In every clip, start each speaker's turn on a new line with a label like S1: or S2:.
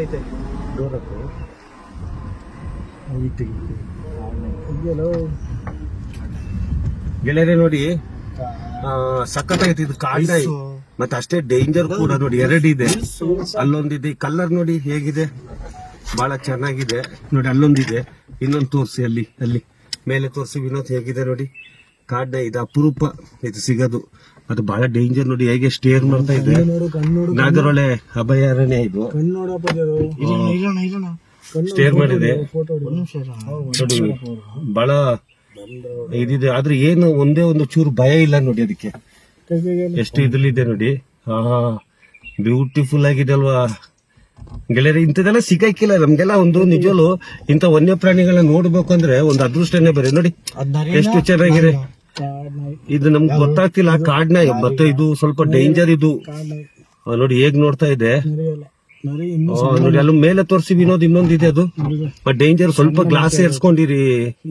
S1: ಐತೆ.
S2: ಗೆಳೆಯರೆ ನೋಡಿ ಸಖತ್ತಾಗೈತೆ ಇದು ಕಾಂಡ ಮತ್ತೆ ಅಷ್ಟೇ ಡೇಂಜರ್ ಕೂಡ ನೋಡಿ ಎರಡಿದೆ. ಅಲ್ಲೊಂದಿದೆ. ಕಲರ್ ನೋಡಿ ಹೇಗಿದೆ. ಬಹಳ ಚೆನ್ನಾಗಿದೆ. ನೋಡಿ ಅಲ್ಲೊಂದಿದೆ. ಇನ್ನೊಂದು ತೋರಿಸಿ ಅಲ್ಲಿ ಅಲ್ಲಿ. ಮೇಲೆ ತೋರಿಸಿ ಇನ್ನೊಂದು ಹೇಗಿದೆ ನೋಡಿ. ಕಾಡ್ಡ ಇದು ಅಪರೂಪ. ಇದು ಸಿಗೋದು. ಅದು ಬಹಳ ಡೇಂಜರ್ ನೋಡಿ ಹೇಗೆ ಸ್ಟೇರ್ ಮಾಡ್ತಾ ಇದೆ.
S1: ನೋಡು ಕಣ್ಣು ನೋಡು
S2: ನಾಗರೊಳೆ ಅಭಯಾರಣ್ಯ ಇದು. ಸ್ಟೇರ್ ಮಾಡಿದೆ. ನೋಡಿ ಬಹಳ ಇದಿದೆ. ಆದ್ರೆ ಏನು ಒಂದೇ ಒಂದು ಚೂರು ಭಯ ಇಲ್ಲ ನೋಡಿ ಅದಕ್ಕೆ. ಎಷ್ಟು ಇದ್ರಲ್ಲಿದೆ ನೋಡಿ. ಹಾ ಬ್ಯೂಟಿಫುಲ್ ಆಗಿದೆ ಅಲ್ವಾ. ಗೆಳೆಯರಿ ಇಂಥದೆಲ್ಲ ಸಿಗಕ್ಕಿಲ್ಲ ನಮ್ಗೆಲ್ಲ ಒಂದು ನಿಜಲು ಇಂಥ ವನ್ಯ ಪ್ರಾಣಿಗಳನ್ನ ನೋಡ್ಬೇಕು ಅಂದ್ರೆ ಒಂದು ಅದೃಷ್ಟನೇ ಬರೀ. ನೋಡಿ ಎಷ್ಟು ಚೆನ್ನಾಗಿದೆ. ಇದು ನಮ್ಗೆ ಗೊತ್ತಾಗ್ತಿಲ್ಲ ಕಾಡ್ನ ಮತ್ತೆ ಇದು ಸ್ವಲ್ಪ ಡೇಂಜರ್ ಇದು. ನೋಡಿ ಹೇಗ್ ನೋಡ್ತಾ ಇದೆ. ನೋಡಿ ಅಲ್ಲಿ ಮೇಲೆ ತೋರಿಸಿ ವಿನೋದ್ ಇನ್ನೊಂದಿದೆ ಅದು. ಡೇಂಜರ್ ಸ್ವಲ್ಪ ಗ್ಲಾಸ್ ಏರ್ಸ್ಕೊಂಡಿರಿ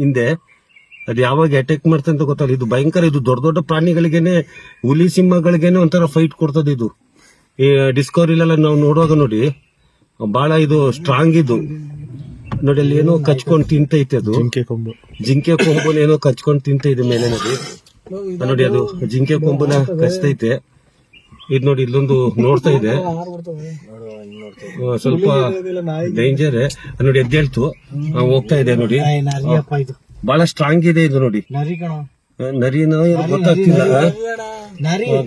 S2: ಹಿಂದೆ. ಅದು ಯಾವಾಗ ಅಟ್ಯಾಕ್ ಮಾಡ್ತಂತ ಅಂತ ಗೊತ್ತಲ್ಲ ಇದು ಭಯಂಕರ ಇದು ದೊಡ್ಡ ದೊಡ್ಡ ಪ್ರಾಣಿಗಳಿಗೇನೆ ಹುಲಿ ಸಿಂಹಗಳಿಗೇನೆ ಒಂಥರ ಫೈಟ್ ಕೊಡ್ತದೆ ಇದು. ಈ ಡಿಸ್ಕವರಿಲೆಲ್ಲ ನಾವು ನೋಡುವಾಗ ನೋಡಿ ಬಹಳ ಇದು ಸ್ಟ್ರಾಂಗ್ ಇದು. ನೋಡಿ ಅಲ್ಲಿ ಏನೋ ಕಚ್ಕೊಂಡು ತಿಂತೈತೆ ಅದು.
S3: ಜಿಂಕೆ ಕೊಂಬು.
S2: ಜಿಂಕೆ ಕೊಂಬುನ ಏನೋ ಕಚ್ಕೊಂಡು ತಿಂತ ಇದೆ ಮೇಲೆ ನೋಡಿ. ನೋಡಿ ಅದು ಜಿಂಕೆ ಕೊಂಬುನ ಕಚ್ತೈತೆ. ಇದು ನೋಡಿ ಇಲ್ಲೊಂದು ನೋಡ್ತಾ ಇದೆ. ಸ್ವಲ್ಪ ಡೇಂಜರ್. ನೋಡಿ ಎದ್ದೇಳ್ತು ಹೋಗ್ತಾ ಇದೆ ನೋಡಿ. ಬಹಳ ಸ್ಟ್ರಾಂಗ್ ಇದೆ ಇದು ನೋಡಿ. ನರಿನೋ ಗೊತ್ತಾಗ್ತಿಲ್ಲ.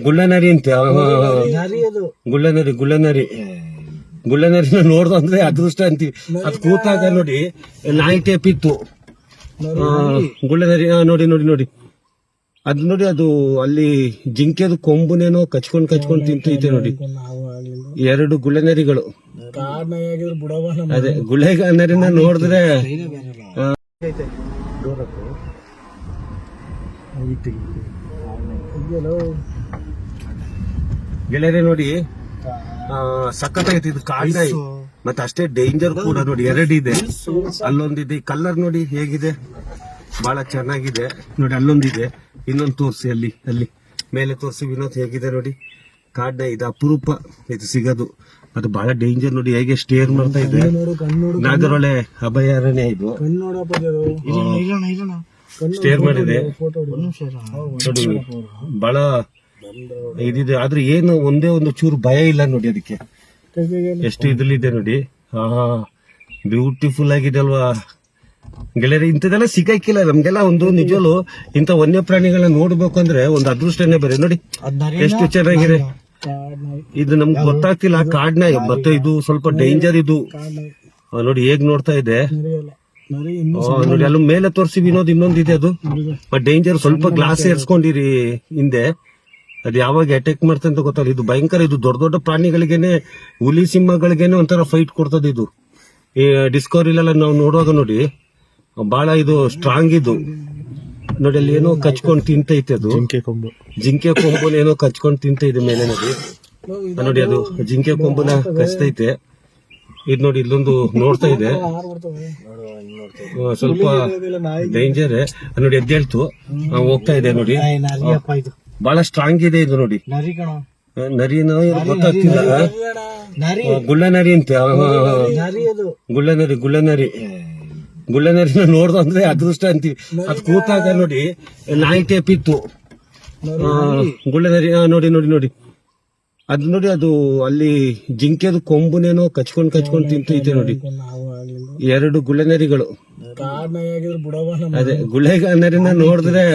S2: ಗುಳ್ಳ ನರಿ ಅಂತ. ಗುಳ್ಳ ನರಿ ಗುಳ್ಳ ನರಿ ಗುಳ್ಳ ನರಿನ ನೋಡ್ದು ಅಂದ್ರೆ ಅದೃಷ್ಟ ಅಂತೀವಿ. ಅದು ಕೂತಾಗ ನೋಡಿ ನಾಯಿ ಟೇಪ್ ಇತ್ತು. ಗುಳ್ಳ ನರಿ ನೋಡಿ ನೋಡಿ ನೋಡಿ. ಅದ್ ನೋಡಿ ಅದು ಅಲ್ಲಿ ಜಿಂಕೆದು ಕೊಂಬುನೇನೋ ಕಚ್ಕೊಂಡ್ ಕಚ್ಕೊಂಡ್ ತಿಂತೈತೆ ನೋಡಿ. ಎರಡು ಗುಳ್ಳೆ ನರಿಗಳು. ಅದೇ ಗುಳ್ಳೆ ನರಿನ ನೋಡಿದ್ರೆ ಗೆಳೆಯರೇ ನೋಡಿ ಸಖತ್ತಾಗೈತೆ ಇದು ಕಾಂಡ ಮತ್ತೆ ಅಷ್ಟೇ ಡೇಂಜರ್ ಕೂಡ ನೋಡಿ ಎರಡಿದೆ. ಅಲ್ಲೊಂದಿದೆ. ಕಲರ್ ನೋಡಿ ಹೇಗಿದೆ. ಬಹಳ ಚೆನ್ನಾಗಿದೆ. ನೋಡಿ ಅಲ್ಲೊಂದಿದೆ. ಇನ್ನೊಂದು ತೋರಿಸಿ ಅಲ್ಲಿ ಅಲ್ಲಿ. ಮೇಲೆ ತೋರಿಸಿ ವಿನೋದ್ ಹೇಗಿದೆ ನೋಡಿ. ಕಾಡ್ನ ಇದು ಅಪರೂಪ. ಇದು ಸಿಗೋದು. ಅದು ಬಹಳ ಡೇಂಜರ್ ನೋಡಿ. ಹೇಗೆ ಸ್ಟೇರ್ ಮಾಡ್ತಾ ಇದೆ. ನಾಗರೊಳೆ ಅಭಯಾರಣ್ಯ ಇದು. ಸ್ಟೇರ್ ಮಾಡಿದೆ. ನೋಡಿ ಬಹಳ ಇದಿದೆ. ಆದ್ರೆ ಏನು ಒಂದೇ ಒಂದು ಚೂರು ಭಯ ಇಲ್ಲ ನೋಡಿ ಅದಕ್ಕೆ. ಎಷ್ಟು ಇದ್ರಲ್ಲಿದೆ ನೋಡಿ. ಹಾ ಬ್ಯೂಟಿಫುಲ್ ಆಗಿದೆ ಅಲ್ವಾ. ಗೆಳೆಯರೆ ಇಂಥದೆಲ್ಲ ಸಿಗಕ್ಕಿಲ್ಲ ನಮ್ಗೆಲ್ಲ ಒಂದು ನಿಜಲು ಇಂಥ ವನ್ಯ ಪ್ರಾಣಿಗಳನ್ನ ನೋಡ್ಬೇಕು ಅಂದ್ರೆ ಒಂದು ಅದೃಷ್ಟನೇ ಬೇರೆ. ನೋಡಿ ಎಷ್ಟು ಚೆನ್ನಾಗಿದೆ. ಇದು ನಮ್ಗೆ ಗೊತ್ತಾಗ್ತಿಲ್ಲ ಕಾಡ್ನ. ಮತ್ತೆ ಇದು ಸ್ವಲ್ಪ ಡೇಂಜರ್ ಇದು. ನೋಡಿ ಹೇಗ್ ನೋಡ್ತಾ ಇದೆ. ನೋಡಿ ಅಲ್ಲಿ ಮೇಲೆ ತೋರಿಸಿ ವಿನೋದ್ ಇನ್ನೊಂದಿದೆ ಅದು. ಡೇಂಜರ್ ಸ್ವಲ್ಪ ಗ್ಲಾಸ್ ಏರ್ಸ್ಕೊಂಡಿರಿ ಹಿಂದೆ. ಅದು ಯಾವಾಗ ಅಟ್ಯಾಕ್ ಮಾಡ್ತಂತ ಅಂತ ಗೊತ್ತಲ್ಲ ಇದು ಭಯಂಕರ ಇದು ದೊಡ್ಡ ದೊಡ್ಡ ಪ್ರಾಣಿಗಳಿಗೇನೆ ಹುಲಿ ಸಿಂಹಗಳಿಗೇನೆ ಒಂಥರ ಫೈಟ್ ಕೊಡ್ತದ ಇದು. ಈ ಡಿಸ್ಕವರಿಲೆಲ್ಲ ನಾವು ನೋಡುವಾಗ ನೋಡಿ ಬಹಳ ಇದು ಸ್ಟ್ರಾಂಗ್ ಇದು. ನೋಡಿ ಅಲ್ಲಿ ಏನೋ ಕಚ್ಕೊಂಡು ತಿಂತೈತೆ ಅದು.
S3: ಜಿಂಕೆ ಕೊಂಬು.
S2: ಜಿಂಕೆ ಕೊಂಬುನ ಏನೋ ಕಚ್ಕೊಂಡು ತಿಂತ ಇದೆ ಮೇಲೆ ನೋಡಿ ನೋಡಿ ಅದು ಜಿಂಕೆ ಕೊಂಬುನ ಕಚ್ತೈತೆ. ಇದು ನೋಡಿ ಇಲ್ಲೊಂದು ನೋಡ್ತಾ ಇದೆ. ಸ್ವಲ್ಪ ಡೇಂಜರ್ ನೋಡಿ ಎದ್ದೇಳ್ತು. ಹೋಗ್ತಾ ಇದೆ ನೋಡಿ. ಬಹಳ ಸ್ಟ್ರಾಂಗ್ ಇದೆ. ಇದು ನೋಡಿ. ನರಿನ ಗೊತ್ತಾಗ್ತಿಲ್ಲ.
S3: ನರಿ
S2: ಗುಳ್ಳ ನರಿ ಅಂತ.
S3: ನರಿ ಅದು.
S2: ಗುಳ್ಳ ನರಿ ಗುಳ್ಳ ನರಿ. ಗುಳ್ಳ ನರಿನ ನೋಡ್ದು ಅಂದ್ರೆ ಅದೃಷ್ಟ ಅಂತೀವಿ. ಅದು ಕೂತಾಗ ನೋಡಿ ನಾಯಿ ಟೇಪ್ ಇತ್ತು ಆ, ಗುಳ್ಳ ನೋಡಿ ನೋಡಿ ನೋಡಿ. ಅದು ನೋಡಿ ಅದು ಅಲ್ಲಿ ಜಿಂಕೆದು ಕೊಂಬುನೇನೋ ಕಚ್ಕೊಂಡ್ ಕಚ್ಕೊಂಡ್ ತಿಂತೈತೆ ನೋಡಿ. ಎರಡು
S1: ಗುಳ್ಳೆನರಿಗಳು.
S2: ಅದೇ ಗುಳ್ಳೆಗ ನರಿನ ನೋಡಿದ್ರೆ